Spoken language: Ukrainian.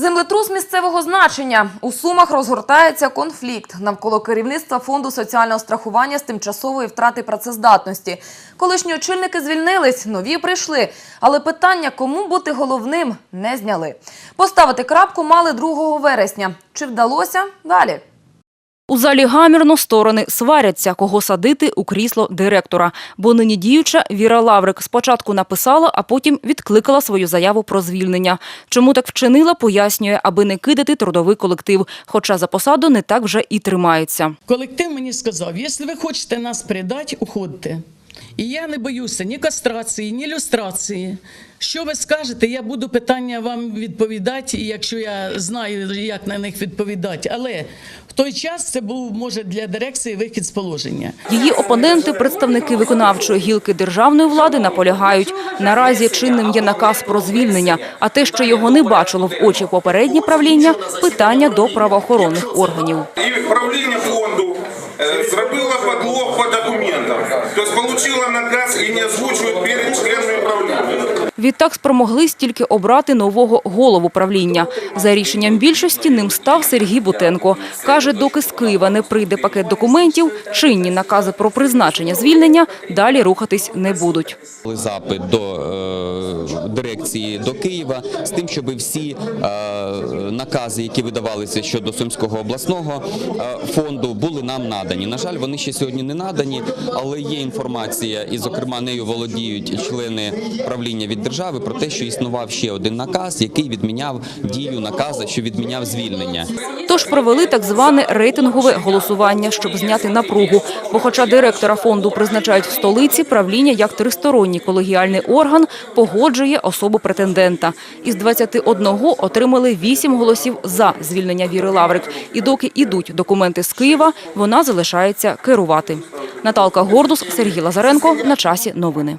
Землетрус місцевого значення. У Сумах розгортається конфлікт навколо керівництва Фонду соціального страхування з тимчасової втрати працездатності. Колишні очільники звільнились, нові прийшли. Але питання, кому бути головним, не зняли. Поставити крапку мали 2 вересня. Чи вдалося? Далі. У залі гамірно сторони сваряться, кого садити у крісло директора. Бо нині діюча Віра Лаврик спочатку написала, а потім відкликала свою заяву про звільнення. Чому так вчинила, пояснює, аби не кидати трудовий колектив. Хоча за посаду не так вже і тримається. Колектив мені сказав, якщо ви хочете нас придати, уходьте. І я не боюся ні кастрації, ні люстрації. Що ви скажете, я буду питання вам відповідати, якщо я знаю, як на них відповідати. Але в той час це був може для дирекції вихід з положення. Її опоненти, представники виконавчої гілки державної влади, наполягають. Наразі чинним є наказ про звільнення, а те, що його не бачило в очі попереднє правління, питання до правоохоронних органів. І правління фонду е, зробило подлог по документам. Тобто получила наказ і не озвучують перед членами правління. Відтак спромоглись тільки обрати нового голову правління. За рішенням більшості ним став Сергій Бутенко. Каже, доки з Києва не прийде пакет документів, чинні накази про призначення звільнення далі рухатись не будуть. Запит до е, дирекції до Києва з тим, щоб всі е, накази, які видавалися щодо Сумського обласного е, фонду, були нам надані. На жаль, вони ще сьогодні не надані, але є інформація, і зокрема нею володіють члени правління від держави про те, що існував ще один наказ, який відміняв дію наказу, що відміняв звільнення. Тож провели так зване рейтингове голосування, щоб зняти напругу. Бо хоча директора фонду призначають в столиці, правління як тристоронній колегіальний орган погоджує особу претендента. Із 21 отримали 8 голосів за звільнення Віри Лаврик. І доки ідуть документи з Києва, вона залишається керувати. Наталка Гордус, Сергій Лазаренко. На часі новини.